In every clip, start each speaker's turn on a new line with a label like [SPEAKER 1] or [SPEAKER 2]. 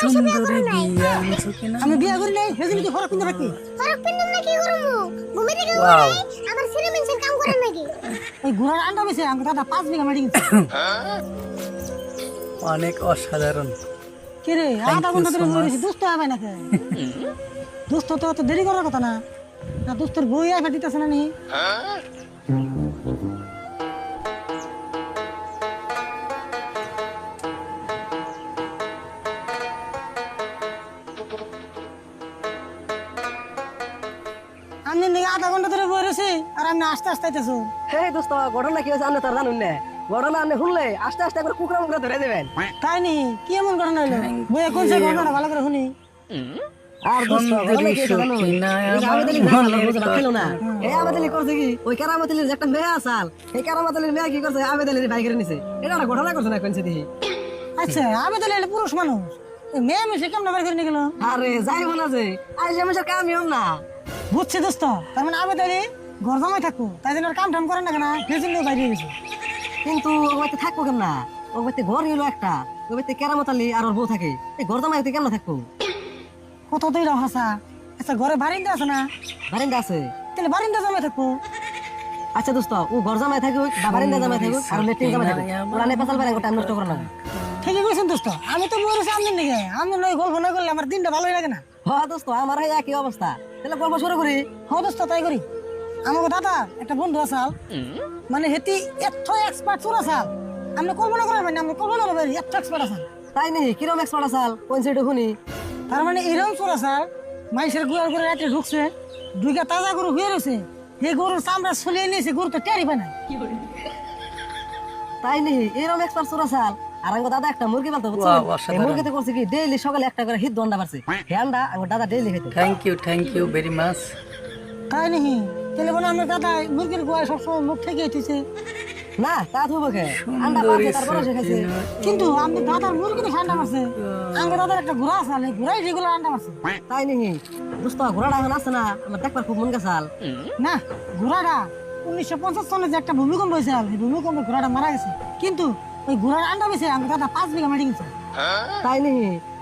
[SPEAKER 1] সুন্দরী
[SPEAKER 2] করো
[SPEAKER 1] আনছো কিনা?
[SPEAKER 3] আমি বিয়া করি নাই কি ফরক কিনতে রাখি
[SPEAKER 2] ফরক পিন্দুম না কি করমু? ঘুমে থেকে মেনশন কাম করেন নাকি?
[SPEAKER 3] ওই ঘোড়ার আন্ডা বেছে আমার দাদা পাঁচ বিঘা মাটি কিনছে।
[SPEAKER 1] অনেক অসাধারণ।
[SPEAKER 3] কে রে আধা ঘণ্টা ধরে. রয়েছি দুস্থ হবে নাকি? দুস্থ তো অত দেরি করার কথা না। না দুস্থর বই আইবা দিতেছে না নি? আধা ঘণ্টা ধরে বই রয়েছি আর আমি আস্তে আস্তে আইতেছো।
[SPEAKER 4] হে দোস্ত ঘটনা কি হয়েছে আপনি তার জানুন না। ঘটনা আপনি শুনলে আস্তে আস্তে একবার কুকরা মুকরা ধরে দেবেন।
[SPEAKER 3] তাই নি? কি এমন ঘটনা হইল বইয়ে কোন সে ঘটনা ভালো করে শুনি।
[SPEAKER 4] আর দোস্ত ঘটনা কি হয়েছে জানো? না আবেদালি করছে কি ওই কারামাতালির একটা মেয়ে আসাল এই কারামাতালির মেয়ে কি করছে? আবেদালির নিছে। এটা একটা ঘটনা করছে না
[SPEAKER 3] আচ্ছা পুরুষ মানুষ। মেয়ে মিশে কেমন বের করে নিয়ে গেল?
[SPEAKER 4] আরে যাইব না যে আজ কামই না।
[SPEAKER 3] বুঝছি দোস্ত। তার মানে আমি তাহলে ঘর জমাই থাকব। তাই জন্য কাম টাম করে না কেন? ফেসিং নিয়ে বাইরে গেছে
[SPEAKER 4] কিন্তু ও বাড়িতে থাকব কেমন? না ও বাড়িতে ঘর হইল একটা। ও বাড়িতে কেরামতালি আর ওর বউ থাকে। এই ঘর জামাইতে কেমন থাকব?
[SPEAKER 3] কত তুই হাসা? আচ্ছা ঘরে বারিন্দা আছে না?
[SPEAKER 4] বারিন্দা আছে।
[SPEAKER 3] তাহলে বারিন্দা জমাই থাকব।
[SPEAKER 4] আচ্ছা দোস্ত ও ঘর জামাই থাকুক বা বারিন্দা জামাই থাকুক আর লেট্রিন জামাই থাকুক ওরা পেছাল পারে টাইম নষ্ট করে না।
[SPEAKER 3] ঠিকই কইছেন দোস্ত আমি তো বলেছি আমি নাকি আমি নয় গল্প না করলে আমার দিনটা ভালোই লাগে না।
[SPEAKER 4] হ্যাঁ দোস্ত আমার একই অবস্থা। তাহলে গল্প শুরু করি?
[SPEAKER 3] হ্যাঁ দোস্ত তাই করি। আমাকে দাদা একটা বন্ধু আসাল মানে হেতি এত এক্সপার্ট চোর আসাল আপনি কল্পনা করেন না আপনি কল্পনা করবেন এত এক্সপার্ট আসাল
[SPEAKER 4] তাই নি কিরম এক্সপার্ট আসাল কোন সাইডে শুনি?
[SPEAKER 3] তার মানে এরকম চোর আসাল মাইসের গুয়ার করে রাতে ঢুকছে দুইটা তাজা গরু হয়ে রয়েছে। এই গরুর চামড়া ছলিয়ে নিয়েছে গরু তো টেরি পায় না।
[SPEAKER 4] তাই নি এরম এক্সপার্ট চোর আসাল আর আঙ্গ দাদা একটা মুরগি পালতো বুঝছ? এই মুরগিতে করছে কি ডেইলি সকালে একটা করে হিট দন্ডা পারছে হ্যান্ডা আঙ্গ দাদা ডেইলি খেতে।
[SPEAKER 1] Thank you thank you very much
[SPEAKER 3] তাই নাকি? তাহলে বলে আমার দাদা মুরগির গোয়ায় সবসময় মুখ থেকে এসেছে
[SPEAKER 4] না তা থুবো খে আন্ডা পারছে তারপরে সে খাইছে।
[SPEAKER 3] কিন্তু আমি দাদার মুরগিতে ঠান্ডা মারছে। আমার দাদার একটা ঘোড়া আছে এই ঘোড়াই রেগুলার আন্ডা মারছে।
[SPEAKER 4] তাই নি দোস্ত ঘোড়াটা এখন আছে না আমার দেখবার খুব মন গেছাল
[SPEAKER 3] না ঘোড়াটা উনিশশো পঞ্চাশ সনে যে একটা ভূমিকম্প হয়েছে ভূমিকম্পে ঘোড়াটা মারা গেছে। কিন্তু ওই ঘোড়ার আন্ডা বেছে আমি দাদা পাঁচ বিঘা মাটি কিনছে।
[SPEAKER 4] তাই নি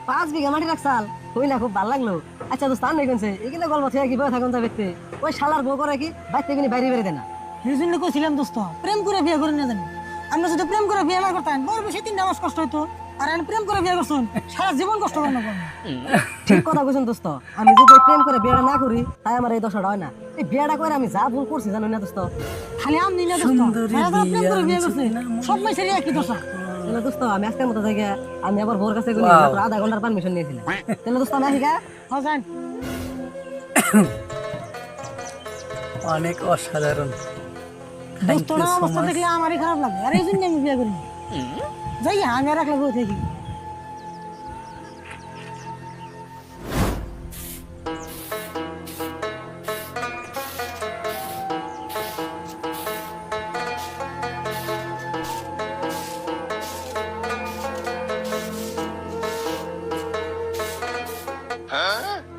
[SPEAKER 4] পাঁচ বিঘা মাটি রাখছাল হইলা খুব ভালো লাগল। আচ্ছা দোস্ত আর নেই এগুলো গল্প থেকে কি থাকুন তা ব্যক্তি? ওই শালার বউ করে কি বাইরে থেকে বাইরে বেরে দেয় না?
[SPEAKER 3] এই জন্য কইছিলাম দোস্ত প্রেম করে বিয়ে করে না জানি আমরা যদি প্রেম করে বিয়ে না করতাম বড় বেশি তিনটা মাস কষ্ট হইতো। আর আমি প্রেম করে বিয়ে করছেন সারা জীবন কষ্ট করে
[SPEAKER 4] ঠিক কথা কইছেন দোস্ত আমি যদি প্রেম করে বিয়েটা না করি তাই আমার এই দশাটা হয় না। এই বিয়েটা করে আমি যা ভুল করছি জানো না দোস্ত?
[SPEAKER 3] খালি আম নিলে দোস্ত
[SPEAKER 1] সুন্দরী
[SPEAKER 3] সারা জীবন প্রেম করে বিয়ে
[SPEAKER 1] বিয়ে
[SPEAKER 3] সব মাইসের একই দশা।
[SPEAKER 4] তাহলে দোস্ত আমি আজকের মতো জায়গা আমি আবার ভোর কাছে গেলে আধা ঘণ্টার পারমিশন নিয়েছিলাম। তাহলে দোস্ত আমি আসি গা?
[SPEAKER 3] হ্যাঁ
[SPEAKER 1] অনেক অসাধারণ।
[SPEAKER 3] অবস্থা দেখলে আমারই খারাপ লাগে। আর এই জন্য আমি বিয়ে করি যাই আমি আর রাখলে বউ থেকে
[SPEAKER 1] থ্যাংক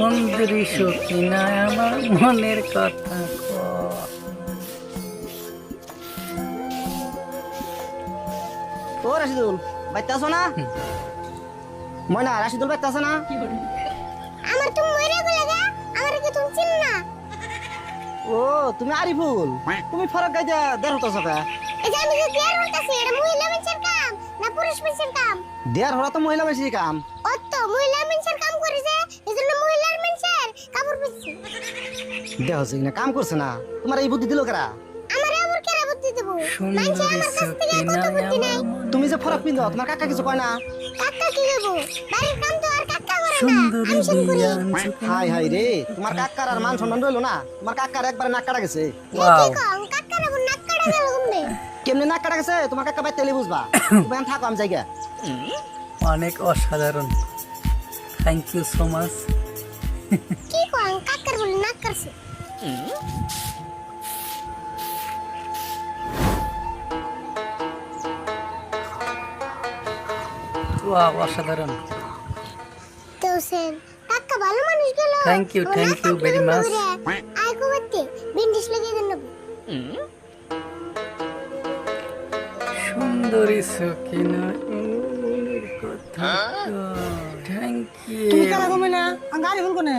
[SPEAKER 1] সুন্দরী সখিনা আমার মনের কথা।
[SPEAKER 5] ও রাশিদুল বাইতে আসো না ময়না রাশিদুল বাইতে আসো না
[SPEAKER 2] আমার তুমি মরে গেলে গা আমার কি তুমি চিন না?
[SPEAKER 5] ও তুমি আরিফুল তুমি ফরক গাইতে দেড় হতো সকা
[SPEAKER 2] এই যে আমি যে হইতাছি এটা মহিলা মানুষের কাম না পুরুষ মানুষের কাম?
[SPEAKER 5] দেড় হরা তো মহিলা বেশি কাম।
[SPEAKER 2] অত মহিলা মানুষের কাম করেছে এজন্য মহিলার মানুষের কাপড় পরছে
[SPEAKER 5] দেহ হচ্ছে কিনা কাম করছে না তোমার এই বুদ্ধি দিল কারা?
[SPEAKER 2] আমার আবার কেরা বুদ্ধি দেব? মানুষে আমার কাছ থেকে কত বুদ্ধি নাই।
[SPEAKER 5] তুমি যে ফরক পিন্ধো তোমার কাকা কিছু কয় না?
[SPEAKER 2] কাকা কি দেব? বাড়ির কাম তো আর কাকা করে না। আমি শুন করি
[SPEAKER 1] বিয়া আনছো কিনা?
[SPEAKER 5] হাই হাই রে তোমার কাকার আর মান সম্মান রইল না? তোমার কাকার একবারে নাক কাটা গেছে.
[SPEAKER 2] কি কম নাক কাটা গেল
[SPEAKER 5] কেমনে নাক কাটা গেছে? তোমার কাকা বাইতে তেলে বুঝবা। তুমি থাকো আমি জায়গা
[SPEAKER 1] অনেক অসাধারণ। থ্যাংক ইউ সো মাচ
[SPEAKER 2] কি কম কাকার বলে নাক কাটছে
[SPEAKER 1] ওয়াও অসাধারণ
[SPEAKER 2] তো সেন কাকা ভালো মানুষ গেল
[SPEAKER 1] Thank you,
[SPEAKER 2] ও
[SPEAKER 1] thank
[SPEAKER 2] না
[SPEAKER 1] you very
[SPEAKER 2] থাকলে
[SPEAKER 1] much.
[SPEAKER 2] ঘুরে আয় কুবাতে বিন্ডিশ লাগিয়ে দেন
[SPEAKER 1] সুন্দরী সকিনা কথা থ্যাংক
[SPEAKER 3] তুমি
[SPEAKER 1] ইউ
[SPEAKER 3] কেন কমে না আমি গাড়ি ভুল কোনে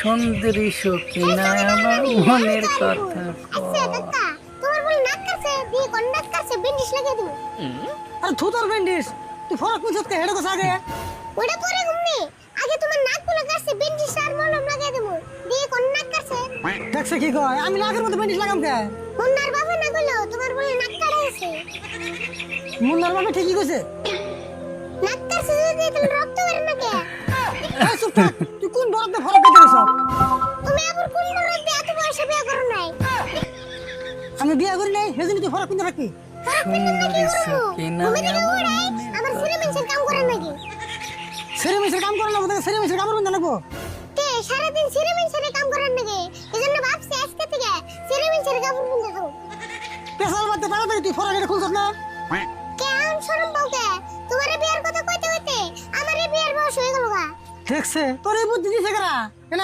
[SPEAKER 1] সুন্দরী আমার মনের কথা
[SPEAKER 2] তোমার বলে নাক কাটছে দিয়ে কোন নাক বিন্ডিশ লাগিয়ে দেবো।
[SPEAKER 3] আরে তুই ফরক পুছতে হেডে আগে।
[SPEAKER 2] ওটা পরে ঘুমনি আগে তোমার নাকগুলো কাটছে বিন্ডিশ আর মলম লাগিয়ে দেবো। দিয়ে কোন নাক
[SPEAKER 3] দেখছে কি কয় আমি নাকের মধ্যে ব্যান্ডিস লাগাম কে?
[SPEAKER 2] মুন্নার বাবা না তোমার বলে নাক কাটা
[SPEAKER 3] মুন্নার বাবা ঠিকই কইছে।
[SPEAKER 2] নাক কাটছে যদি তাহলে রক্ত
[SPEAKER 3] তুই কোন বরফ দিয়ে ফরক পেতে সব
[SPEAKER 2] তুমি আবার কোন মরদ এত বয়সে বিয়ে করো নাই?
[SPEAKER 3] আমি বিয়া করি নাই সেজন্য তুই ফরক পিনতে থাকবি।
[SPEAKER 1] সুন্দরী সকিনা
[SPEAKER 2] তুমি থেকে
[SPEAKER 1] আমার
[SPEAKER 2] উড়াই আমার ছেলে মানুষের কাম করে নাকি?
[SPEAKER 3] সেরে মিসের কাম করে না তোকে সেরে মিসের কাপড় পিনতে লাগবো।
[SPEAKER 2] তে সারাদিন ছেলে কাম করেন নাকি? এজন্য ভাবছি আজকে থেকে ছেলে মানুষের কাপড় কিনতে খাব
[SPEAKER 3] পেশাল তাড়াতাড়ি তুই ফরক এটা খুলছত না?
[SPEAKER 2] কেমন শরম বউকে? তোমার বিয়ের কথা কইতে
[SPEAKER 3] দেখছে তোর এই বুদ্ধি দিছে কেরা কেন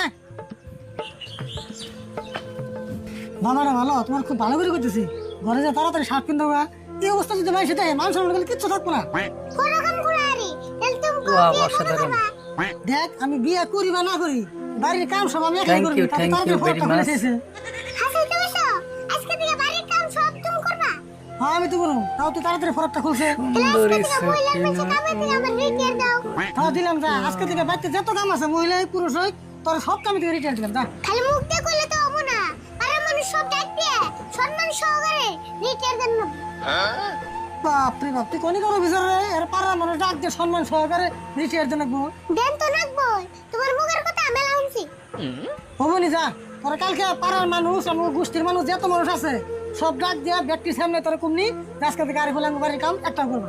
[SPEAKER 3] বাবারা ভালো তোমার খুব ভালো করে করতেছি ঘরে যা তাড়াতাড়ি শার্ট কিনতে হবে এই অবস্থা যদি ভাই সেটাই মানুষ মনে করলে কিচ্ছু থাকব না।
[SPEAKER 2] করবা
[SPEAKER 3] দেখ আমি বিয়ে করি বা না করি বাড়ির কাম সব আমি একাই
[SPEAKER 1] Thank
[SPEAKER 3] করি
[SPEAKER 1] you,
[SPEAKER 3] তাতে তাড়াতাড়ি. শেষে।
[SPEAKER 2] হাসিতে বসো আজকে থেকে
[SPEAKER 3] হ্যাঁ আমি তো করব তাও তুই তাড়াতাড়ি ফরকটা খুলছে। তাও দিলাম যা আজকে থেকে বাড়িতে যত কাম আছে মহিলা হোক, পুরুষ হোক তোর সব কামে থেকে রিটার্ন দিলাম যা।
[SPEAKER 2] খালি মুখ দিয়ে কইলে তো হব না। পাড়ার মানুষ সব দিয়ে সম্মান সহকারে রিটিয়ার দেন না।
[SPEAKER 3] বাপ তুই কোনি করো বিচার রে? এর পাড়ার মানুষ ডাক দিয়ে সম্মান সহকারে রিটায়ার দেন
[SPEAKER 2] দেন তো নাকবই তোমার মুখের কথা মেলা শুনছি
[SPEAKER 3] হবনি যা। তোর কালকে পাড়ার মানুষ, আমার গোষ্ঠীর মানুষ, যত মানুষ আছে, সব ডাক দিয়া ব্যক্তির সামনে তোর কুমনি আজকে থেকে আর হলাম বাড়ির কাম একটা করব